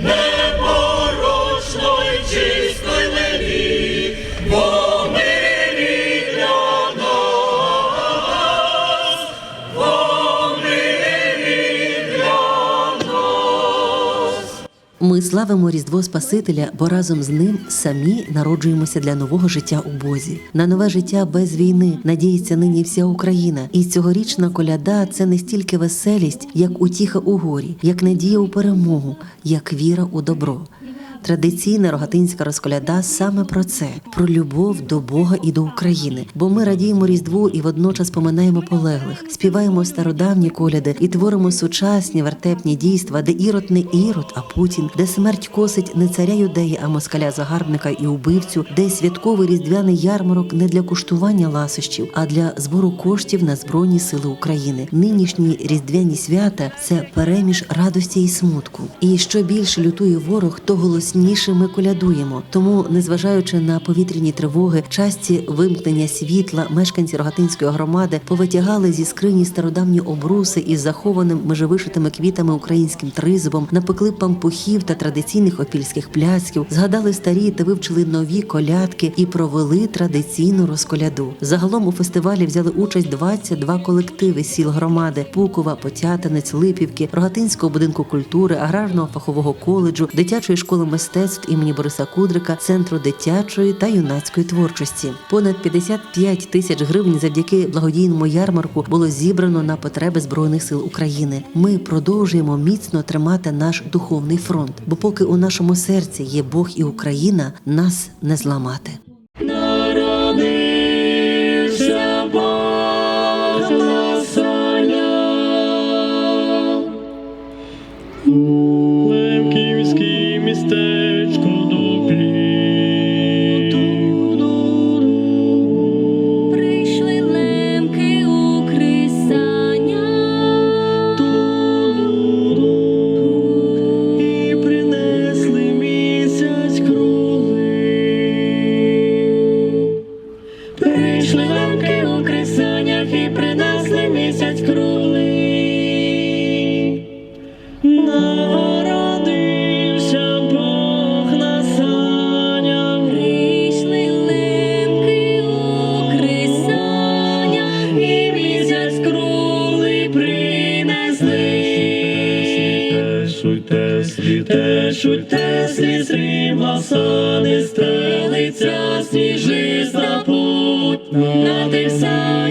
Ми не Ми славимо Різдво Спасителя, бо разом з ним самі народжуємося для нового життя у Бозі. На нове життя без війни надіється нині вся Україна. І цьогорічна коляда це не стільки веселість, як утіха у горі, як надія у перемогу, як віра у добро. Традиційна рогатинська розколяда саме про це про любов до Бога і до України. Бо ми радіємо Різдву і водночас поминаємо полеглих, співаємо стародавні коляди і творимо сучасні вертепні дійства, де ірод не ірод, а Путін, де смерть косить не царя юдеї, а москаля загарбника і убивцю, де святковий різдвяний ярмарок не для куштування ласощів, а для збору коштів на збройні сили України. Нинішні різдвяні свята це переміж радості і смутку. І що більше лютує ворог, то голосніше ми колядуємо. Тому, незважаючи на повітряні тривоги, часті вимкнення світла, мешканці рогатинської громади повитягали зі скрині стародавні обруси із захованим межевишитими квітами українським тризубом, напекли пампухів та традиційних опільських пляцків, згадали старі та вивчили нові колядки і провели традиційну розколяду. Загалом у фестивалі взяли участь 22 колективи сіл громади: Пукова, Потятинець, Липівки, Рогатинського будинку культури, аграрного фахового коледжу, дитячої школи мистецтв імені Бориса Кудрика, центру дитячої та юнацької творчості. Понад 55 тисяч гривень завдяки благодійному ярмарку було зібрано на потреби збройних сил України. Ми продовжуємо міцно тримати наш духовний фронт, бо поки у нашому серці є Бог і Україна, нас не зламати. Чуйте, шуйте, срібла сани, стелиться сніжиста путь. На тих знає.